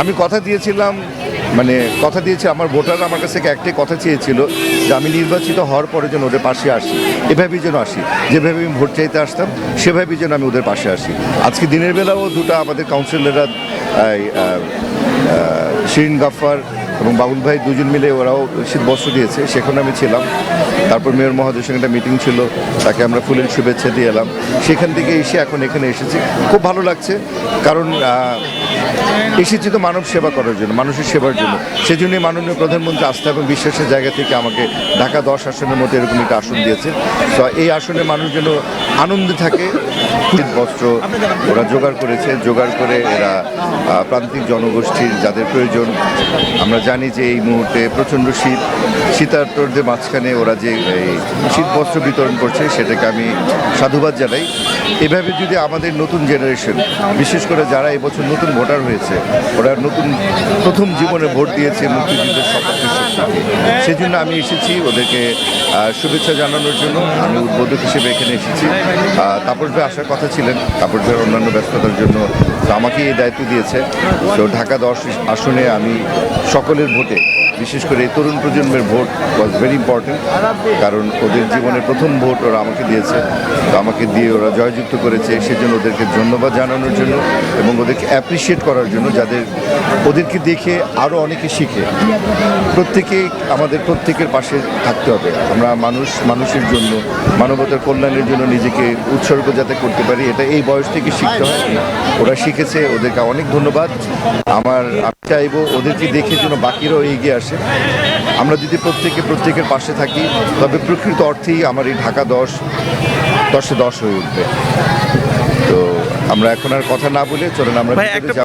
আমি কথা দিয়েছিলাম মানে কথা দিয়েছি, আমার ভোটাররা আমার কাছ একটাই কথা চেয়েছিল যে আমি নির্বাচিত হওয়ার পরে যেন ওদের পাশে আসি। এভাবেই যেন আসি। যেভাবে আমি ভোট চাইতে আসতাম, সেভাবেই যেন আমি ওদের পাশে আসি। আজকে দিনের বেলাও দুটো আমাদের কাউন্সিলররা শিরিন গাফার এবং বাবুল ভাই দুজন মিলে ওরাও শীত বস্ত্র দিয়েছে, সেখানে আমি ছিলাম। তারপর মেয়র মহোদয়ের সঙ্গে একটা মিটিং ছিল, তাকে আমরা ফুলের শুভেচ্ছা দিয়ে এলাম। সেখান থেকে এসে এখন এখানে এসেছি। খুব ভালো লাগছে, কারণ এসেছি তো মানব সেবা করার জন্য, মানুষের সেবার জন্য। সেজন্যই মাননীয় প্রধানমন্ত্রী আস্থা এবং বিশ্বাসের জায়গা থেকে আমাকে ঢাকা দশ আসনের মতো এরকম একটা আসন দিয়েছে তো এই আসনে মানুষ যেন আনন্দে থাকে বস্ত্র ওরা জোগাড় করেছে, জোগাড় করে এরা প্রান্তিক জনগোষ্ঠীর যাদের প্রয়োজন। আমরা জানি যে এই মুহূর্তে প্রচণ্ড শীত, শীতার্তদের মাঝখানে ওরা যে শীত বস্ত্র বিতরণ করছে সেটাকে আমি সাধুবাদ জানাই। এভাবে যদি আমাদের নতুন জেনারেশন বিশেষ করে যারা এবছর নতুন ভোটার হয়েছে। ওরা নতুন প্রথম জীবনে ভোট দিয়েছে মুক্তিযুদ্ধের সপক্ষে সেজন্য আমি এসেছি ওদেরকে শুভেচ্ছা জানানোর জন্য। আমি উদ্বোধক হিসেবে এখানে এসেছি। তাপস ভাই আসার কথা ছিলেন। তাপস ভাইয়ের অন্যান্য ব্যস্ততার জন্য তো আমাকে এই দায়িত্ব দিয়েছে। তো ঢাকা দশ আসনে আমি সকলের ভোটে, বিশেষ করে এই তরুণ প্রজন্মের ভোট ওয়াজ ভেরি ইম্পর্টেন্ট কারণ ওদের জীবনের প্রথম ভোট ওরা আমাকে দিয়েছে। তো আমাকে দিয়ে ওরা জয়যুক্ত করেছে, সেজন্য ওদেরকে ধন্যবাদ জানানোর জন্য এবং ওদেরকে অ্যাপ্রিসিয়েট করার জন্য যাদের, ওদেরকে দেখে আরও অনেকে শিখে। প্রত্যেকেই আমাদের প্রত্যেকের পাশে থাকতে হবে। আমরা মানুষ মানুষের জন্য মানবতার কল্যাণের জন্য নিজেকে উৎসর্গ যাতে করতে পারি এটা এই বয়স থেকে শিখতে হয়। ওরা শিখেছে ওদেরকে অনেক ধন্যবাদ। আমার আমি চাইব ওদেরকে দেখে যেন বাকিরাও এগিয়ে আসে। আমরা যদি প্রত্যেকে প্রত্যেকের পাশে থাকি তবে প্রকৃত অর্থেই আমার এই ঢাকা দশ দশে দশ হয়ে উঠবে। তো আমরা এখন আর কথা না বলে চলুন আমরা